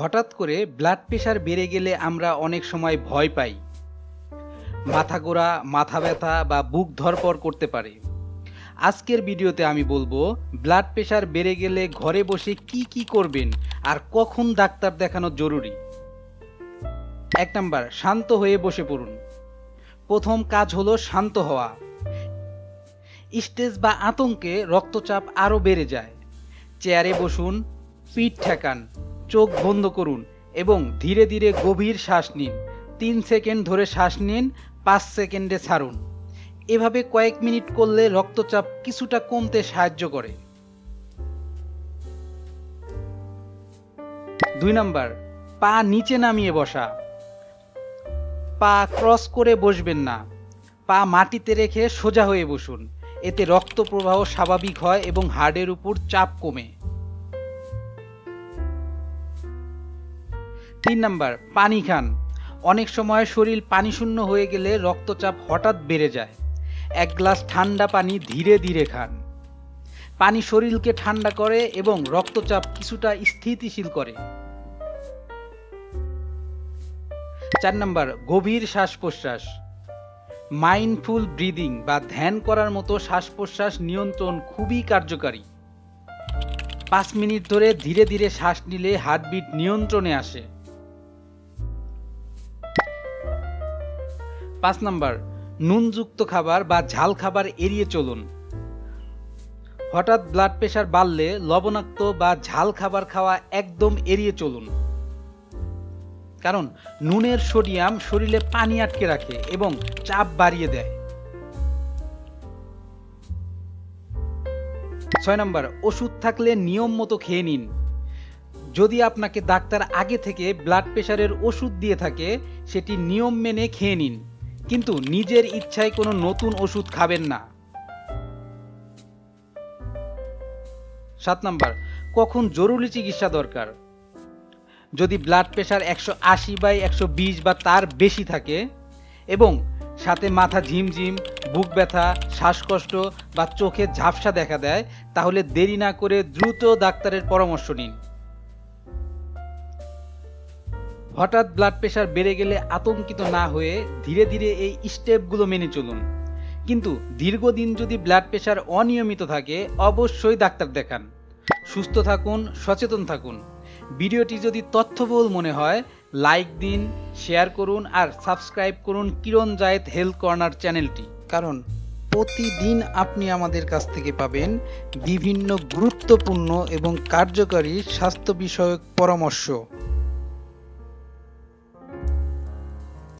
হঠাৎ করে blood pressure বেড়ে গেলে আমরা অনেক সময় ভয় পাই। মাথা গোড়া, মাথা ব্যথা বা বুক ধরপড় করতে পারে। আজকের ভিডিওতে আমি বলব ব্লাড প্রেশার বেড়ে গেলে ঘরে বসে কি কি করবেন আর কখন ডাক্তার দেখানো জরুরি। এক নাম্বার, শান্ত হয়ে বসে পড়ুন। প্রথম কাজ হলো শান্ত হওয়া। স্টেজ বা আতঙ্কে রক্তচাপ আরও বেড়ে যায়। চেয়ারে বসুন, পিঠ ঠেকান। চোখ বন্ধ করুন এবং ধীরে ধীরে গভীর শ্বাস নিন। তিন সেকেন্ড ধরে শ্বাস নিন, পাঁচ সেকেন্ডে ছাড়ুন। এভাবে কয়েক মিনিট করলে রক্তচাপ কিছুটা কমতে সাহায্য করে। দুই নাম্বার, পা নিচে নামিয়ে বসা। পা ক্রস করে বসবেন না। পা মাটিতে রেখে সোজা হয়ে বসুন। এতে রক্ত প্রবাহ স্বাভাবিক হয় এবং হাড়ের উপর চাপ কমে। তিন নাম্বার, পানি খান। অনেক সময় শরীর পানি শূন্য হয়ে গেলে রক্তচাপ হঠাৎ বেড়ে যায়। এক গ্লাস ঠান্ডা পানি ধীরে ধীরে খান। পানি শরীরকে ঠান্ডা করে এবং রক্তচাপ কিছুটা স্থিতিশীল করে। চার নাম্বার, গভীর শ্বাস প্রশ্বাস মাইন্ডফুল ব্রিদিং বা ধ্যান করার মতো শ্বাস প্রশ্বাস নিয়ন্ত্রণ খুবই কার্যকারী। পাঁচ মিনিট ধরে ধীরে ধীরে শ্বাস নিলে হার্টবিট নিয়ন্ত্রণে আসে। পাঁচ নাম্বার, নুনযুক্ত খাবার বা ঝাল খাবার এড়িয়ে চলুন। হঠাৎ ব্লাড প্রেশার বাড়লে লবণাক্ত বা ঝাল খাবার খাওয়া একদম এড়িয়ে চলুন। কারণ নুনের সোডিয়াম শরীরে পানি আটকে রাখে এবং চাপ বাড়িয়ে দেয়। ছয় নম্বর, ওষুধ থাকলে নিয়ম মতো খেয়ে নিন। যদি আপনাকে ডাক্তার আগে থেকে ব্লাড প্রেশারের ওষুধ দিয়ে থাকে, সেটি নিয়ম মেনে খেয়ে নিন। কিন্তু নিজের ইচ্ছায় কোনো নতুন ওষুধ খাবেন না। সাত নাম্বার, কখন জরুরি চিকিৎসা দরকার? যদি ব্লাড প্রেশার একশো আশি বাই একশো বিশ বা তার বেশি থাকে এবং সাথে মাথা ঝিমঝিম, বুক ব্যথা, শ্বাসকষ্ট বা চোখে ঝাপসা দেখা দেয়, তাহলে দেরি না করে দ্রুত ডাক্তারের পরামর্শ নিন। হঠাৎ ব্লাড প্রেশার বেড়ে গেলে আতঙ্কিত না হয়ে ধীরে ধীরে এই স্টেপগুলো মেনে চলুন। কিন্তু দীর্ঘদিন যদি ব্লাড প্রেশার অনিয়মিত থাকে, অবশ্যই ডাক্তার দেখান। সুস্থ থাকুন, সচেতন থাকুন। ভিডিওটি যদি তথ্যবহুল মনে হয় লাইক দিন শেয়ার করুন আর সাবস্ক্রাইব করুন কিরণ জায়েদ হেলথ কর্নার চ্যানেলটি কারণ প্রতিদিন আপনি আমাদের কাছ থেকে পাবেন বিভিন্ন গুরুত্বপূর্ণ এবং কার্যকারী স্বাস্থ্য বিষয়ক পরামর্শ।